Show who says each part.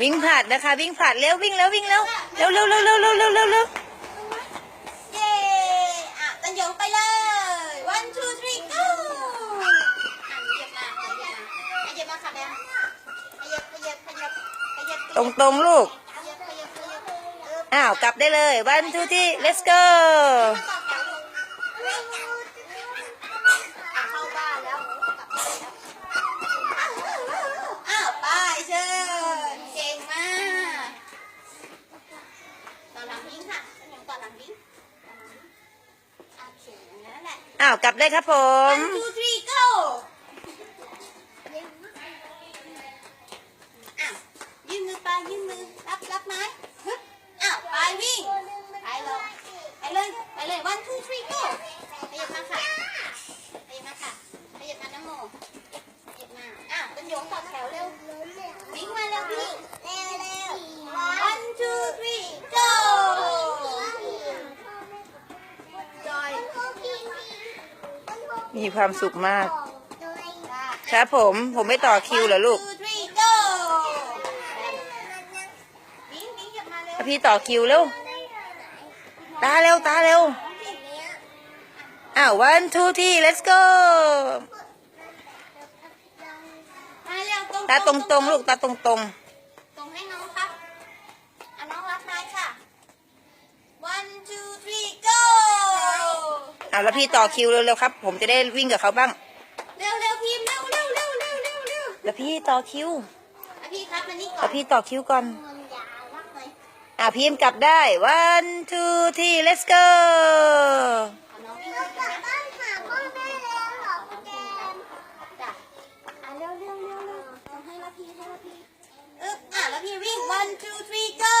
Speaker 1: วิ่งผลัดนะคะ วิ่งผลัดเร็ววิ่งแล้ววิ่งแล้วเร็วเร็วเร็วเร็วเร็วเร็วเร็วเร็ว
Speaker 2: เย้อะตันหยงไปเลย one two three go อะเหยียบมาเหยียบมาเหยียบมาค่ะแบมขยับขยับขยับขยับ
Speaker 1: ตรงตรงๆลูก
Speaker 2: ขยับขยับขยับเออ
Speaker 1: อ้าว กลับได้เลย one two three let's go
Speaker 2: อะเข้าบ้านแล้วกลับบ้านแล้วอ้าวไปเชิญเก่งมากต่อ หลังวิ่งค่ะตันหยงต่อหลังวิ่งต่อหลังวิ่งโอเคอย่างนั้นแหละ
Speaker 1: อ้าวกลับได้ครับผม
Speaker 2: one two three go อ้าวยื่นมือไปยื่นมือรับรับไม้ฮึบอ้าวไปวิ่งไปเลยไปเลยไปเลย one two three go ขยับมาค่ะขยับมาค่ะขยับมาน้ำโมขยับมาอ้าวต้นโยงต่อแถวเร็ว มี
Speaker 1: ความสุขมาก ครับผม ผมไม่ต่อคิวเหรอลูก
Speaker 2: One, two, three, go วิ่งวิ่งกลับมาเร็ว
Speaker 1: พี่ต่อคิวเร็ว ตาเร็ว ตาเร็ว อ้าว one two three let's go
Speaker 2: มาเร็วตรง
Speaker 1: ตาตรงตรงๆ ลูก ตาตรงต ๆอ้าวแล้วพี่ต่อคิวเร็วๆครับ ผมจะได้วิ่งกับเขาบ้าง
Speaker 2: เร็วเร็วพิมพ์เร็วเร็วเร็วเร็วเร็วเร็ว
Speaker 1: แล้วพี่ต่อคิว
Speaker 2: อะพี่ครับมานี่ก่อ
Speaker 1: แล้ว
Speaker 2: น
Speaker 1: พี่ต่อคิวก่อน
Speaker 2: มันยาวมากเลย
Speaker 1: อ่าพิมพ์กลับได้ one two three let's go
Speaker 2: เอาน้องวิ่งไปนะบ้านหาพ่อแม่แล้วเหรอคุณแกจ้ะอะเร็วเร็วเร็วเร็วเอาให้ละพี่ให้ละพี่เอ๊บอะแล้วพี่วิ่ง one two three go